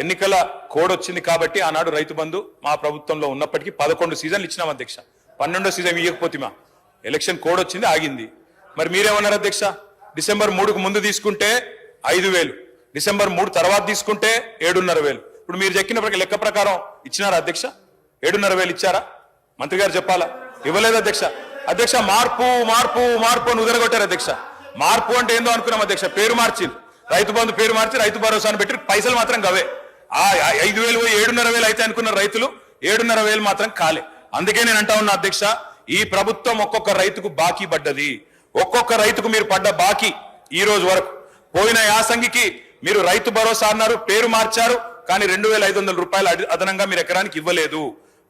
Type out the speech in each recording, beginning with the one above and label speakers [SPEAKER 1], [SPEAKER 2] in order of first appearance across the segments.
[SPEAKER 1] ఎన్నికల కోడ్ వచ్చింది కాబట్టి ఆనాడు రైతు బంధు మా ప్రభుత్వంలో ఉన్నప్పటికీ పదకొండు సీజన్లు ఇచ్చినాం అధ్యక్ష. పన్నెండో సీజన్ ఇవ్వకపోతే మా ఎలక్షన్ కోడ్ వచ్చింది ఆగింది. మరి మీరేమన్నారు అధ్యక్ష? డిసెంబర్ మూడుకు ముందు తీసుకుంటే ఐదు వేలు. డిసెంబర్ మూడు తర్వాత తీసుకుంటే ఏడున్నర వేలు. ఇప్పుడు మీరు చెప్పిన లెక్క ప్రకారం ఇచ్చినారా అధ్యక్ష? ఏడున్నర వేలు ఇచ్చారా? మంత్రి గారు చెప్పాలా? ఇవ్వలేదు అధ్యక్ష. అధ్యక్ష మార్పు మార్పు మార్పు అని ఉదరగొట్టారు అధ్యక్ష. మార్పు అంటే ఏందో అనుకున్నాం అధ్యక్ష. పేరు మార్చింది. రైతు బంధు పేరు మార్చి రైతు భరోసాను పెట్టి పైసలు మాత్రం గవే. ఐదు వేలు ఏడున్నర వేలు అయితే అనుకున్న రైతులు ఏడున్నర వేలు మాత్రం కాలే. అందుకే నేను అంటా ఉన్నా అధ్యక్ష ఈ ప్రభుత్వం ఒక్కొక్క రైతుకు బాకీ పడ్డది. ఒక్కొక్క రైతుకు మీరు పడ్డ బాకీ ఈ రోజు వరకు. పోయిన యాసంగికి మీరు రైతు భరోసా అన్నారు పేరు మార్చారు కానీ రెండు వేల ఐదు వందల రూపాయలు అదనంగా మీరు ఎకరానికి ఇవ్వలేదు.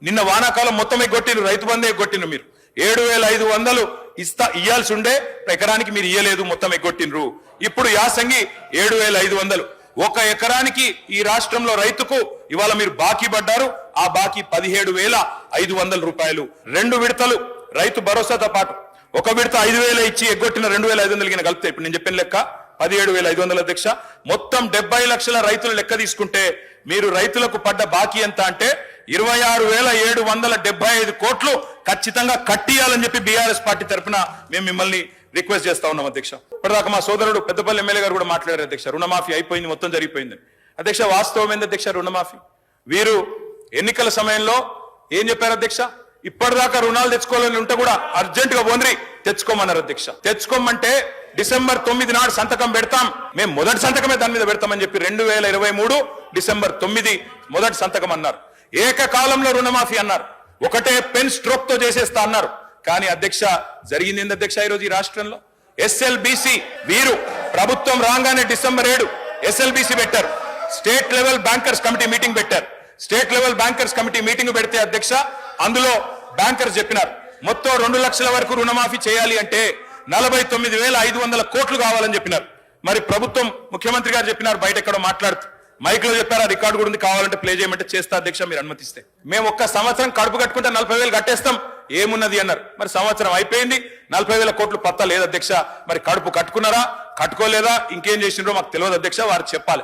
[SPEAKER 1] నిన్న వానాకాలం మొత్తం ఎగ్గొట్టిను రైతు బంధే ఎగ్గొట్టిను మీరు. ఏడు వేల ఐదు వందలు ఇస్తా ఇయ్యాల్సి ఉండే ఎకరానికి మీరు ఇయ్యలేదు మొత్తం ఎగ్గొట్టినరు ఇప్పుడు యాసంగి ఏడు వేల ఐదు వందలు. ఒక ఎకరానికి ఈ రాష్ట్రంలో రైతుకు ఇవాళ మీరు బాకీ పడ్డారు. ఆ బాకీ పదిహేడు వేల ఐదు వందల రూపాయలు. రెండు విడతలు రైతు భరోసాతో పాటు. ఒక విడత ఐదు వేల ఇచ్చి ఎగ్గొట్టిన రెండు వేల ఐదు వందలకి కలిపితే. ఇప్పుడు నేను చెప్పిన లెక్క పదిహేడు వేల ఐదు వందల అధ్యక్ష. మొత్తం డెబ్బై లక్షల రైతులు లెక్క తీసుకుంటే మీరు రైతులకు పడ్డ బాకీ ఎంత అంటే ఇరవై ఆరు వేల ఏడు వందల డెబ్బై ఐదు కోట్లు ఖచ్చితంగా కట్టియాలని చెప్పి బీఆర్ఎస్ పార్టీ తరఫున మేము మిమ్మల్ని రిక్వెస్ట్ చేస్తా ఉన్నాం అధ్యక్ష. ఇప్పటిదాకా మా సోదరుడు పెద్దపల్లి ఎమ్మెల్యే గారు కూడా మాట్లాడారు అధ్యక్ష. రుణమాఫీ అయిపోయింది మొత్తం జరిగిపోయింది అధ్యక్ష వాస్తవం ఏంది అధ్యక్ష రుణమాఫీ? వీరు ఎన్నికల సమయంలో ఏం చెప్పారు అధ్యక్ష? ఇప్పటిదాకా రుణాలు తెచ్చుకోవాలని ఉంటే కూడా అర్జెంట్గా పోంద్రి తెచ్చుకోమన్నారు అధ్యక్ష. తెచ్చుకోమంటే డిసెంబర్ తొమ్మిది నాడు సంతకం పెడతాం. మేము మొదటి సంతకమే దాని మీద పెడతామని చెప్పి రెండు వేల ఇరవై మూడు డిసెంబర్ తొమ్మిది మొదటి సంతకం అన్నారు. ఏకకాలంలో రుణమాఫీ అన్నారు. ఒకటే పెన్ స్ట్రోక్తో చేసేస్తా అన్నారు. కానీ అధ్యక్ష జరిగింది ఏంది అధ్యక్ష ఈరోజు ఈ రాష్ట్రంలో? ఎస్ఎల్బిసి వీరు ప్రభుత్వం రాగానే డిసెంబర్ ఏడు ఎస్ఎల్బిసి పెట్టారు. State level bankers committee meeting పెట్టారు. State level bankers committee meeting పెడితే అధ్యక్ష అందులో బ్యాంకర్స్ చెప్పినారు. మొత్తం రెండు లక్షల వరకు రుణమాఫీ చేయాలి అంటే నలభై తొమ్మిది వేల ఐదు వందల కోట్లు కావాలని చెప్పినారు. మరి ప్రభుత్వం ముఖ్యమంత్రి గారు చెప్పినారు బయట ఎక్కడో మాట్లాడుతూ. మైక్లో చెప్పారు ఆ రికార్డు కూడా ఉంది కావాలంటే ప్లే చేయమంటే చేస్తా అధ్యక్ష మీరు అనుమతిస్తే. మేము ఒక్క సంవత్సరం కడుపు కట్టుకుంటే నలభై వేలు కట్టేస్తాం. ఏమున్నది అన్నారు. మరి సంవత్సరం అయిపోయింది. నలభై వేల కోట్లు పత్తా లేదు అధ్యక్ష? మరి కడుపు కట్టుకున్నారా? కట్టుకోలేదా? ఇంకేం చేసిండ్రో మాకు తెలియదు అధ్యక్ష వారు చెప్పాలి.